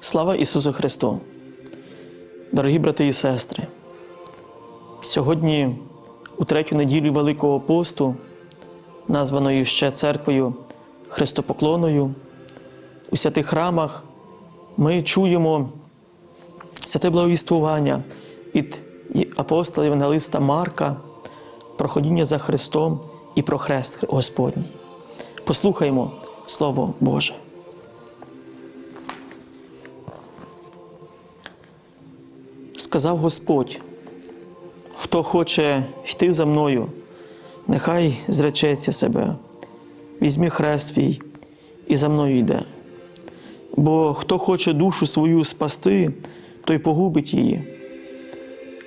Слава Ісусу Христу! Дорогі брати і сестри! Сьогодні, у третю неділю Великого посту, названою ще церквою Христопоклоною, у святих храмах ми чуємо святе благовіствування від апостола Євангелиста Марка, про ходіння за Христом і про хрест Господній. Послухаймо Слово Боже. Сказав Господь, хто хоче йти за мною, нехай зречеться себе, візьми хрест свій і за мною йде. Бо хто хоче душу свою спасти, той погубить її.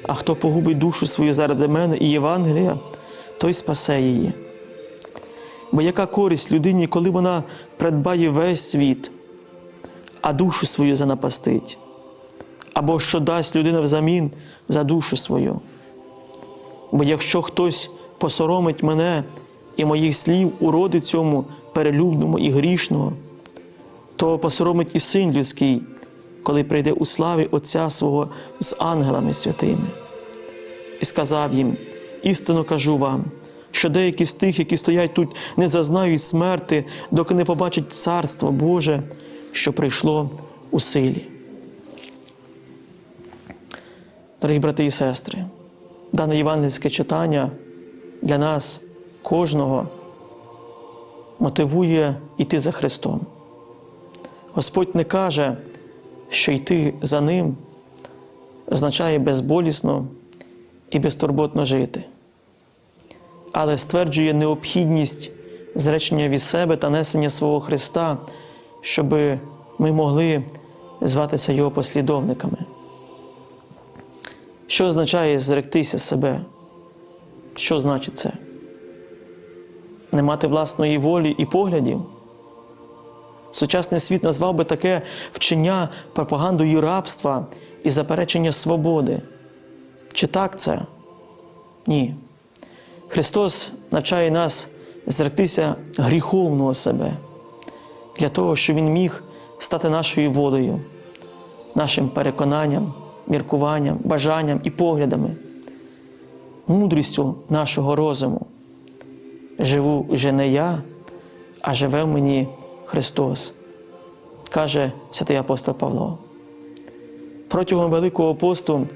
А хто погубить душу свою заради мене і Євангелія, той спасе її. Бо яка користь людині, коли вона придбає весь світ, а душу свою занапастить? Або що дасть людина взамін за душу свою? Бо якщо хтось посоромить мене і моїх слів уроди цьому перелюбному і грішного, то посоромить і син людський, коли прийде у славі Отця свого з ангелами святими. І сказав їм: істинно кажу вам, що деякі з тих, які стоять тут, не зазнають смерти, доки не побачать Царство Боже, що прийшло у силі. Дорогі брати і сестри, дане євангельське читання для нас, кожного, мотивує йти за Христом. Господь не каже, що йти за Ним означає безболісно і безтурботно жити, але стверджує необхідність зречення від себе та несення свого Христа, щоб ми могли зватися Його послідовниками. Що означає зректися себе? Що значить це? Не мати власної волі і поглядів? Сучасний світ назвав би таке вчення пропагандою рабства і заперечення свободи. Чи так це? Ні. Христос навчає нас зректися гріховного себе для того, щоб Він міг стати нашою водою, нашим переконанням міркуванням, бажанням і поглядами, мудрістю нашого розуму. Живу вже не я, а живе в мені Христос, каже святий апостол Павло. Протягом Великого посту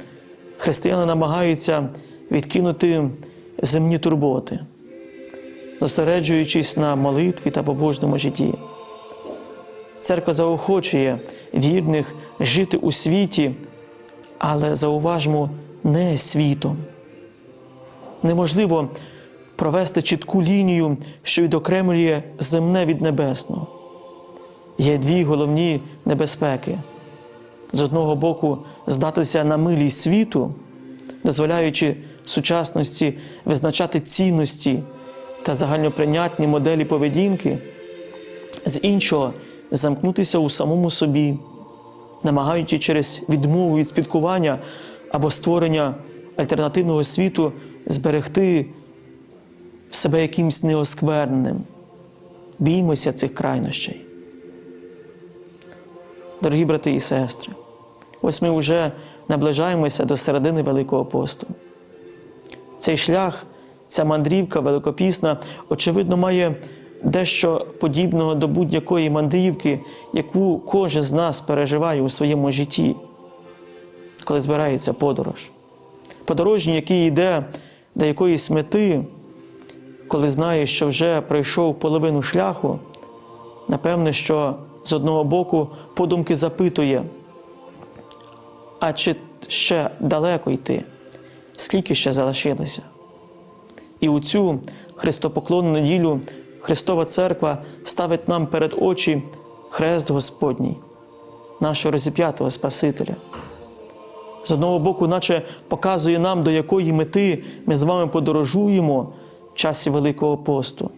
християни намагаються відкинути земні турботи, зосереджуючись на молитві та побожному житті. Церква заохочує вірних жити у світі але зауважмо не світом. Неможливо провести чітку лінію, що відокремлює земне від небесного. Є дві головні небезпеки. З одного боку, здатися на милість світу, дозволяючи сучасності визначати цінності та загальноприйнятні моделі поведінки, з іншого замкнутися у самому собі намагаючи через відмову від спілкування або створення альтернативного світу зберегти себе якимсь неоскверненим. Біймося цих крайнощей. Дорогі брати і сестри, ось ми вже наближаємося до середини Великого посту. Цей шлях, ця мандрівка великопісна, очевидно, має дещо подібного до будь-якої мандрівки, яку кожен з нас переживає у своєму житті, коли збирається подорож. Подорожній, який йде до якоїсь мети, коли знає, що вже пройшов половину шляху, напевне, що з одного боку подумки запитує, а чи ще далеко йти, скільки ще залишилося? І у цю Христопоклонну неділю Христова Церква ставить нам перед очі хрест Господній, нашого розіп'ятого Спасителя. З одного боку, наче показує нам, до якої мети ми з вами подорожуємо в часі Великого посту,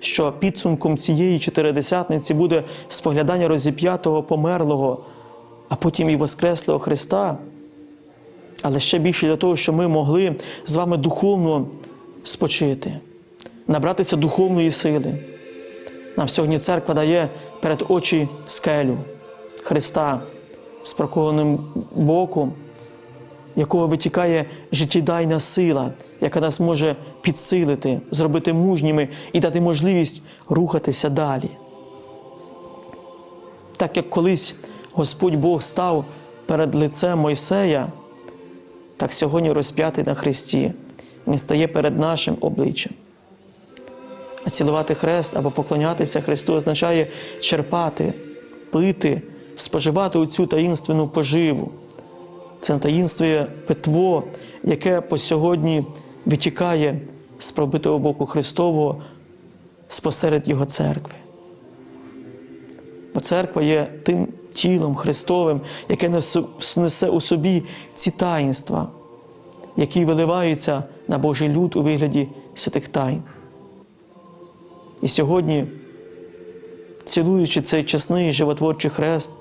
що підсумком цієї чотиридесятниці буде споглядання розіп'ятого померлого, а потім і Воскреслого Христа, але ще більше для того, щоб ми могли з вами духовно спочити, набратися духовної сили. Нам сьогодні церква дає перед очі скелю Христа з проколеним боком, якого витікає життєдайна сила, яка нас може підсилити, зробити мужніми і дати можливість рухатися далі. Так як колись Господь Бог став перед лицем Мойсея, так сьогодні розп'ятий на Христі, Він стає перед нашим обличчям. А цілувати хрест або поклонятися Христу означає черпати, пити, споживати оцю таїнственну поживу. Це таїнствує питво, яке по сьогодні витікає з пробитого боку Христового спосеред Його церкви. Бо церква є тим тілом Христовим, яке несе у собі ці таїнства, які виливаються на Божий люд у вигляді святих тайн. І сьогодні, цілуючи цей чесний животворчий хрест,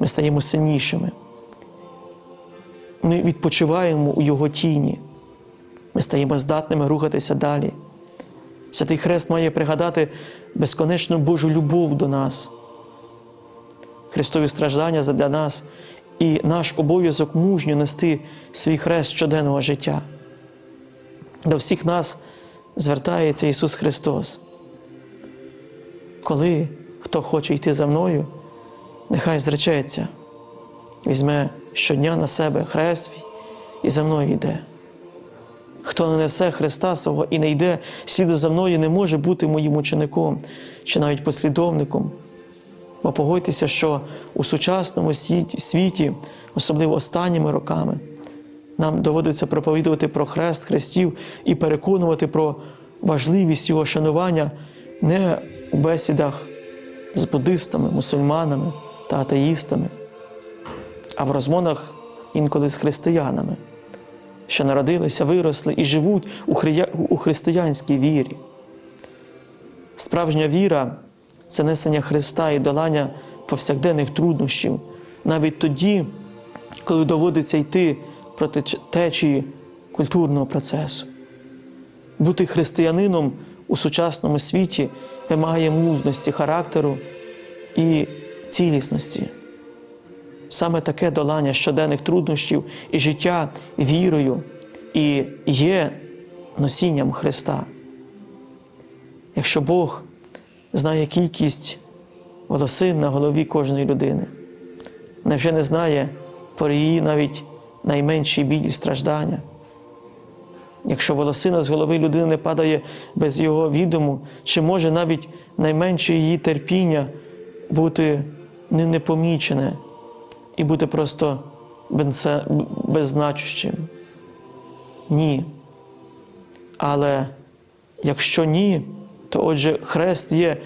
ми стаємо сильнішими. Ми відпочиваємо у Його тіні, ми стаємо здатними рухатися далі. Святий Хрест має пригадати безконечну Божу любов до нас, Христові страждання для нас і наш обов'язок мужньо нести свій хрест щоденного життя. До всіх нас звертається Ісус Христос. Коли хто хоче йти за мною, нехай зречеться, візьме щодня на себе хрест свій і за мною йде. Хто не несе Христа свого і не йде сліду за мною, не може бути моїм учеником чи навіть послідовником. Бо погодьтеся, що у сучасному світі, особливо останніми роками, нам доводиться проповідувати про хрест хрестів і переконувати про важливість його шанування не у бесідах з буддистами, мусульманами та атеїстами, а в розмовах інколи з християнами, що народилися, виросли і живуть у християнській вірі. Справжня віра це несення Христа і долання повсякденних труднощів, навіть тоді, коли доводиться йти проти течії культурного процесу. Бути християнином у сучасному світі вимагає мужності, характеру і цілісності. Саме таке долання щоденних труднощів і життя вірою і є носінням Христа. Якщо Бог знає кількість волосин на голові кожної людини, невже не знає про її навіть найменші біль і страждання? Якщо волосина з голови людини не падає без його відому, чи може навіть найменше її терпіння бути ним непомічене і бути просто беззначущим? Ні. Але якщо ні, то отже, хрест є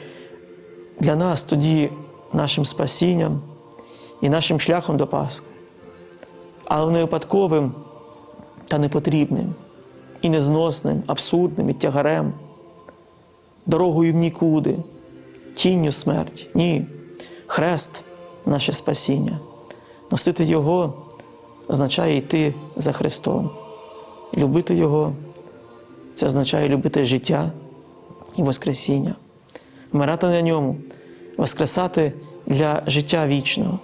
для нас тоді нашим спасінням і нашим шляхом до Пасхи, але не випадковим та непотрібним і незносним, абсурдним і тягарем, дорогою в нікуди, тінню смерті. Ні. Хрест наше спасіння. Носити Його означає йти за Христом. Любити Його це означає любити життя і Воскресіння, вмирати на ньому, воскресати для життя вічного.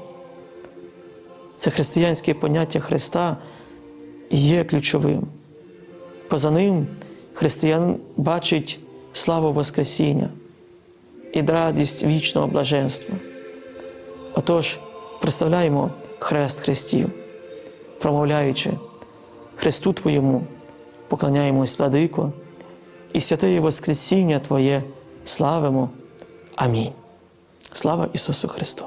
Це християнське поняття Христа є ключовим. Поза ним християн бачить славу Воскресіння і радість вічного блаженства. Отож, представляємо хрест Христів, промовляючи Христу Твоєму, поклоняємось владико, і святе Воскресіння Твоє славимо. Амінь. Слава Ісусу Христу!